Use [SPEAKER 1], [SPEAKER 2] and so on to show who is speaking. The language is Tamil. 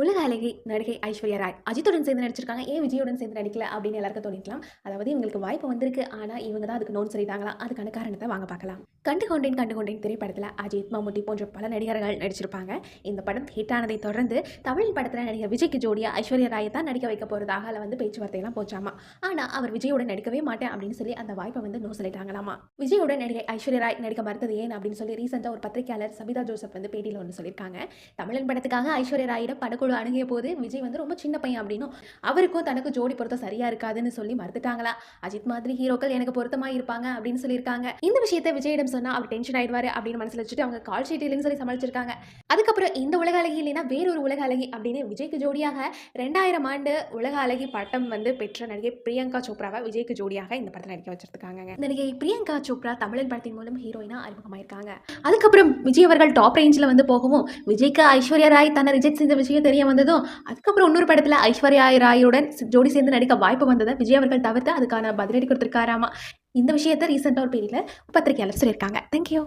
[SPEAKER 1] உலக அழகி நடிகை ஐஸ்வர்யா ராய் அஜித்துடன் சேர்ந்து நடிச்சிருக்காங்க. ஏன் விஜயுடன் சேர்ந்து நடிக்கல அப்படின்னு எல்லாருக்கும் தோணிக்கலாம் அதாவது இவங்களுக்கு வாய்ப்பு வந்திருக்கு. ஆனால் இவங்க தான் அதுக்கு நோன் சொல்லிட்டாங்களா அதுக்கான காரணத்தை வாங்க பார்க்கலாம். கண்டு கொண்டேன் கண்டு கொண்டேன் திரைப்படத்தில் அஜித் மம்முட்டி போன்ற பல நடிகர்கள் நடிச்சிருப்பாங்க. இந்த படம் ஹிட் ஆனதை தொடர்ந்து தமிழ் படத்தில் நடிகர் விஜய்க்கு ஜோடியா ஐஸ்வர்யா ராயை தான் நடிக்க வைக்க போகிறதாக அதில் வந்து பேச்சுவார்த்தையெல்லாம் போச்சாமா? ஆனால் அவர் விஜயோட நடிக்கவே மாட்டேன் அப்படின்னு சொல்லி அந்த வாய்ப்பை வந்து நோ சொல்லிட்டாங்களாமா? விஜயோட நடிகை ஐஸ்வர்யா ராய் நடிக்க மறுத்தது ஏன் அப்படின்னு சொல்லி ரீசெண்டாக ஒரு பத்திரிகையாளர் சபிதா ஜோசப் வந்து பேட்டியில் ஒன்று சொல்லியிருக்காங்க. தமிழன் படத்துக்காக ஐஸ்வர்யா ராயிடம் படக்குழு அணுகிய போது விஜய் வந்து ரொம்ப சின்ன பையன் அப்படின்னும் அவருக்கும் தனக்கு ஜோடி பொருத்தம் சரியா இருக்காதுன்னு சொல்லி மறுத்துட்டாங்களா. அஜித் மாதிரி ஹீரோக்கள் எனக்கு பொருத்தமா இருப்பாங்க அப்படின்னு சொல்லியிருக்காங்க. இந்த விஷயத்தை விஜயிடம் சொன்னா அவர் டென்ஷன் ஆயிடுவாரு அப்படின்னு மனசுல வச்சுட்டு அவங்க கால் ஷீட் இல்லைன்னு சொல்லி சமாளிச்சிருக்காங்க. அதுக்கப்புறம் இந்த உலக அழகி இல்லைன்னா வேறொரு உலக அழகி அப்படின்னு விஜய்க்கு ஜோடியாக ரெண்டாயிரம் ஆண்டு உலக அழகி பட்டம் வந்து பெற்ற நடிகை பிரியங்கா சோப்ராவை விஜய்க்கு ஜோடியாக இந்த படத்தை நடிக்க வச்சிருக்காங்க நடிகை பிரியங்கா சோப்ரா தமிழன் படத்தின் மூலம் ஹீரோயினா அறிமுகமாயிருக்காங்க. அதுக்கப்புறம் விஜய் அவர்கள் டாப் ரேஞ்சில் வந்து போகவும் விஜய்க்கு ஐஸ்வர்யா ராய் தன்னை ரிஜெக்ட் செஞ்ச விஷயம் தெரிய வந்ததும் அதுக்கப்புறம் இன்னொரு படத்தில் ஐஸ்வர்யா ராயுடன் ஜோடி சேர்ந்து நடிக்க வாய்ப்பு வந்ததை விஜய் அவர்கள் தவிர்த்து அதுக்கான பதிலடி கொடுத்துருக்காராமா? இந்த விஷயத்த ரீசெண்டாக ஒரு பேரில் பத்திரிகையாளர் சொல்லியிருக்காங்க. தேங்க்யூ